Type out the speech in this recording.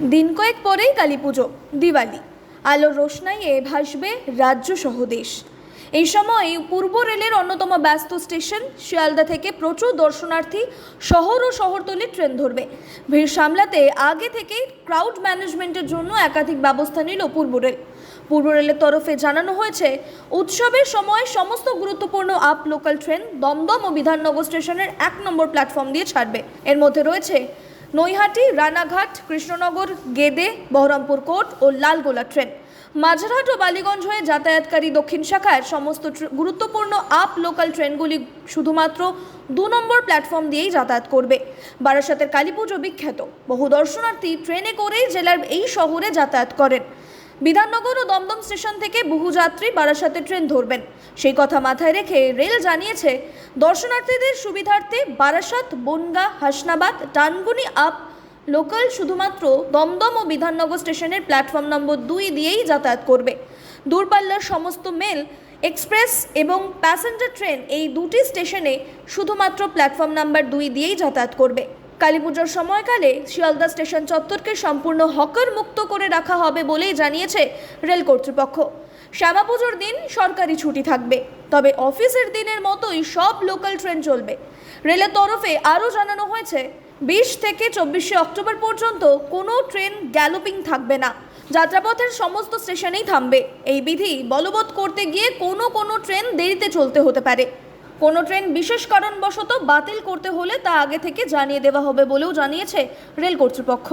দিন কয়েক পরেই কালী পুজো, দিওয়ালি। আলোর রোশনাইয়ে ভাসবে রাজ্য সহ দেশ। এই সময় পূর্ব রেলের অন্যতম ব্যস্ত স্টেশন শিয়ালদা থেকে প্রচুর দর্শনার্থী শহর ও শহরতলির ট্রেন ধরবে। ভিড় সামলাতে আগে থেকেই ক্রাউড ম্যানেজমেন্টের জন্য একাধিক ব্যবস্থা নিল পূর্ব রেল। পূর্ব রেলের তরফে জানানো হয়েছে, উৎসবের সময় সমস্ত গুরুত্বপূর্ণ আপ লোকাল ট্রেন দমদম ও বিধাননগর স্টেশনের এক নম্বর প্ল্যাটফর্ম দিয়ে ছাড়বে। এর মধ্যে রয়েছে নৈহাটি, রানাঘাট, কৃষ্ণনগর, গেদে, বহরমপুর কোর্ট ও লালগোলা ট্রেন। মাঝেরহাট ও বালিগঞ্জ হয়ে যাতায়াতকারী দক্ষিণ শাখার সমস্ত গুরুত্বপূর্ণ আপ লোকাল ট্রেনগুলি শুধুমাত্র দু নম্বর প্ল্যাটফর্ম দিয়েই যাতায়াত করবে। বারাসাতের কালীপুজো বিখ্যাত। বহু দর্শনার্থী ট্রেনে করেই জেলার এই শহরে যাতায়াত করেন। বিধাননগর ও দমদম স্টেশন থেকে বহু যাত্রী বারাসাতে ট্রেন ধরবেন। সেই কথা মাথায় রেখে রেল জানিয়েছে, দর্শনার্থীদের সুবিধার্থে বারাসাত, বনগা, হাসনাবাদ টানগুনি আপ লোকাল শুধুমাত্র দমদম ও বিধাননগর স্টেশনের প্ল্যাটফর্ম নম্বর দুই দিয়েই যাতায়াত করবে। দূরপাল্লার সমস্ত মেল, এক্সপ্রেস এবং প্যাসেঞ্জার ট্রেন এই দুটি স্টেশনে শুধুমাত্র প্ল্যাটফর্ম নাম্বার দুই দিয়েই যাতায়াত করবে। কালীপুজোর সময়কালে শিয়ালদা স্টেশন চত্বরকে সম্পূর্ণ হকার মুক্ত করে রাখা হবে বলেই জানিয়েছে রেল কর্তৃপক্ষ। শ্যামা পুজোর দিন সরকারি ছুটি থাকবে, তবে অফিসের দিনের মতোই সব লোকাল ট্রেন চলবে। রেলের তরফে আরও জানানো হয়েছে, বিশ থেকে চব্বিশে অক্টোবর পর্যন্ত কোনো ট্রেন গ্যালোপিং থাকবে না। যাত্রাপথের সমস্ত স্টেশনেই থামবে। এই বিধি বলবৎ করতে গিয়ে কোনো কোনো ট্রেন দেরিতে চলতে হতে পারে। কোনো ট্রেন বিশেষ কারণবশত বাতিল করতে হলে তা আগে থেকে জানিয়ে দেওয়া হবে বলেও জানিয়েছে রেল কর্তৃপক্ষ